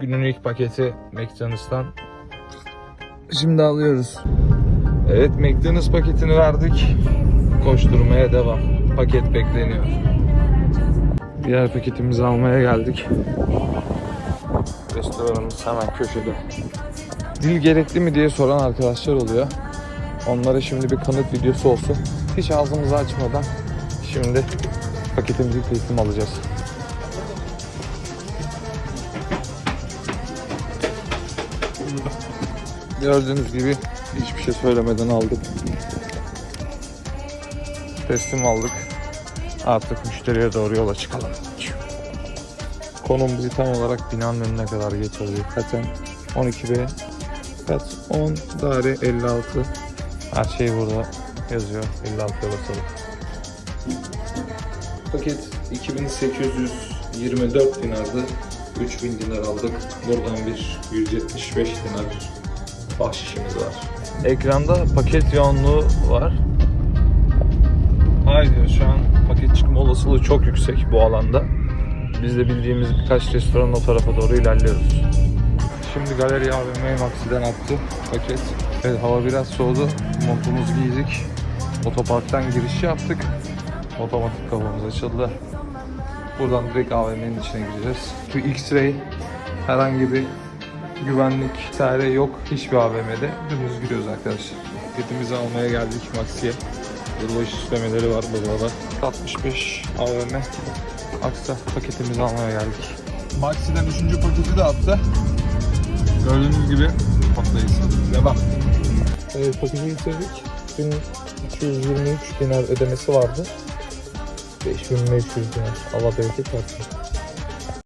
Günün ilk paketi McDonald's'tan. Şimdi alıyoruz. Evet McDonald's paketini verdik. Koşturmaya devam. Paket bekleniyor. Diğer paketimizi almaya geldik. Restoranımız hemen köşede. Dil gerekli mi diye soran arkadaşlar oluyor. Onlara şimdi bir kanıt videosu olsun. Hiç ağzımızı açmadan şimdi paketimizi teslim alacağız. Gördüğünüz gibi hiçbir şey söylemeden aldık. Teslim aldık. Artık müşteriye doğru yola çıkalım. Konum bizi tam olarak binanın önüne kadar getirdi. Zaten 12B Kat 10 daire 56 Her şey burada yazıyor 56'ya basalım Paket 2824 dinardı 3000 dinar aldık Buradan bir 175 dinar bahşişimiz var Ekranda paket yoğunluğu var Haydi şu an paket çıkma olasılığı çok yüksek bu alanda Biz de bildiğimiz birkaç restoranın o tarafa doğru ilerliyoruz Şimdi galeri AVM Maxi'den attı paket. Evet hava biraz soğudu. Montumuzu giydik. Otoparktan giriş yaptık. Otomatik kapımız açıldı. Buradan direkt AVM'nin içine gireceğiz. Bu X-Ray herhangi bir güvenlik vesaire yok hiçbir AVM'de. Dümdüz giriyoruz arkadaşlar. Paketimizi almaya geldik Maxi'ye. Yılbaşı süslemeleri var burada da. 65 AVM. Aksa paketimizi almaya geldik. Maxi'den 3. paketi de attı. Gördüğünüz gibi patlayız. Devam. Evet paketi bitirdik. 1223 dinar ödemesi vardı. 5500 dinar. Allah bereket versin.